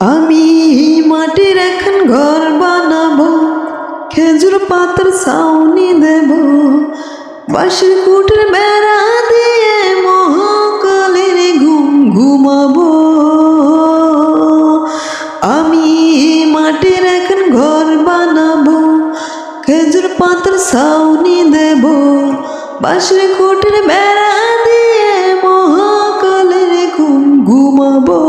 আমি মাটির এখন ঘর বানাবো, খেজুর পাতার ছাউনি দেব। বাঁশের কুটের বেড়া দিয়ে মহাকালের ঘুম ঘুমাবো। আমি মাটির এখন ঘর বানাবো, খেজুর পাতার ছাউনি দেব। বাঁশের কুটের বেড়া দিয়ে মহাকালের ঘুম ঘুমাবো।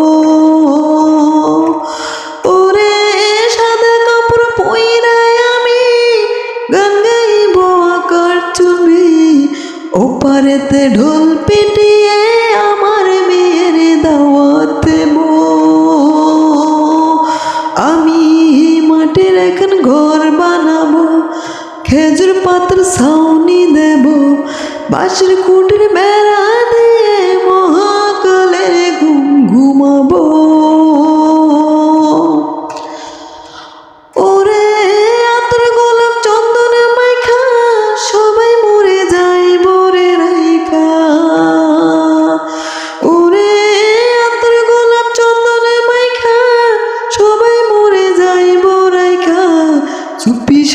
ওপারেতে ঢোল পিটিয়ে আমার মেয়ের দাওয়াত আমি মাটির এখন ঘর বানাবো, খেজুর পাতার ছাউনি দেব, বাঁশের কুটির বেড়া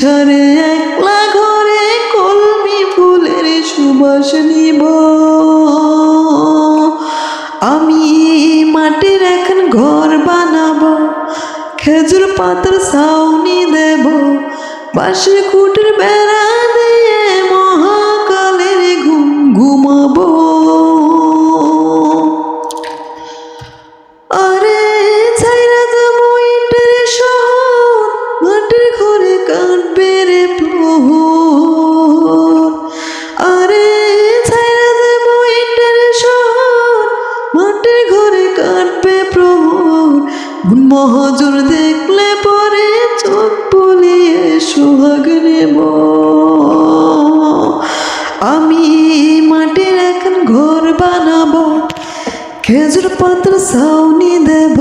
সারে একলা ঘরে কলমি ফুলের সুবাস নিব। আমি মাটির এখন ঘর বানাবো, খেজুর পাতার ছাউনি দেব। বাঁশের কুটির বেড়া দিয়ে মহাকালের ঘুম ঘুমাবো। মহাজুর দেখলে পরে চোখ বলিয়ে সোহাগ নেব। আমি মাটির এখন ঘর বানাবো, খেজুর পাত্র সাউনি দেব।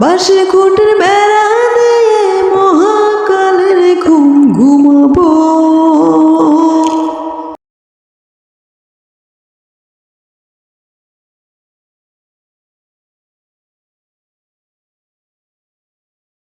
বাসে কুটির বেড়া